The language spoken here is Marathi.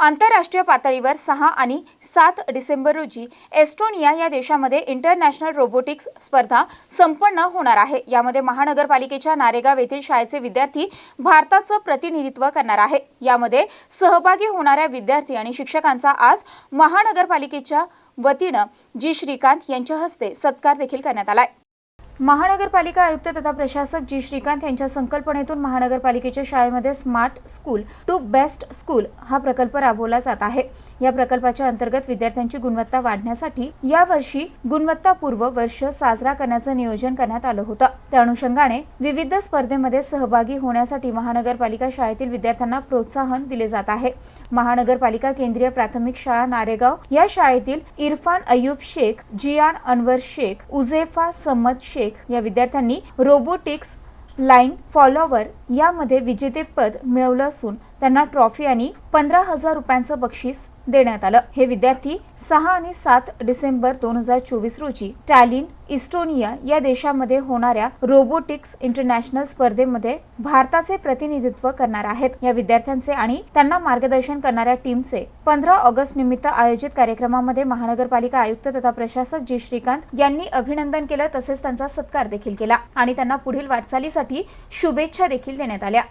आंतरराष्ट्रीय पातळीवर सहा आणि सात डिसेंबर रोजी एस्टोनिया या देशामध्ये इंटरनॅशनल रोबोटिक्स स्पर्धा संपन्न होणार आहे. यामध्ये महानगरपालिकेच्या नारेगाव येथील शाळेचे विद्यार्थी भारताचं प्रतिनिधित्व करणार आहे. यामध्ये सहभागी होणाऱ्या विद्यार्थी आणि शिक्षकांचा आज महानगरपालिकेच्या वतीनं जी श्रीकांत यांच्या हस्ते सत्कार देखील करण्यात आलाय. महानगरपालिका आयुक्त तथा प्रशासक जी. श्रीकांत यांच्या संकल्पनेतून महानगरपालिकेच्या शाळेमध्ये smart school to best school हा प्रकल्प राबवला जात आहे. या प्रकल्पाच्या अंतर्गत विद्यार्थ्यांची गुणवत्ता वाढण्यासाठी यावर्षी गुणवत्तापूर्व वर्ष साजरा करण्याचं नियोजन करण्यात आलं होतं. त्या अनुषंगाने विविध स्पर्धेमध्ये सहभागी होण्यासाठी महानगरपालिका शाळेतील विद्यार्थ्यांना प्रोत्साहन दिले जात आहे. महानगरपालिका केंद्रीय प्राथमिक शाळा नारेगाव या शाळेतील इरफान अय्यूब शेख जियान अनवर शेख उजेफा सम्मद शेख या विद्यार्थ्यांनी रोबोटिक्स लाईन फॉलोवर यामध्ये विजेतेपद मिळवलं असून त्यांना ट्रॉफी आणि पंधरा हजार रुपयांचं बक्षीस देण्यात आलं. हे विद्यार्थी सहा आणि सात डिसेंबर दोन हजार चोवीस रोजी टॅलिन इस्टोनिया या देशामध्ये होणाऱ्या रोबोटिक्स इंटरनॅशनल स्पर्धेमध्ये भारताचे प्रतिनिधित्व करणार आहेत. या विद्यार्थ्यांचे आणि त्यांना मार्गदर्शन करणाऱ्या टीमचे पंधरा ऑगस्ट निमित्त आयोजित कार्यक्रमामध्ये महानगरपालिका आयुक्त तथा प्रशासक जी. श्रीकांत यांनी अभिनंदन केलं तसेच त्यांचा सत्कार देखील केला आणि त्यांना पुढील वाटचालीसाठी शुभेच्छा देखील देण्यात आल्या.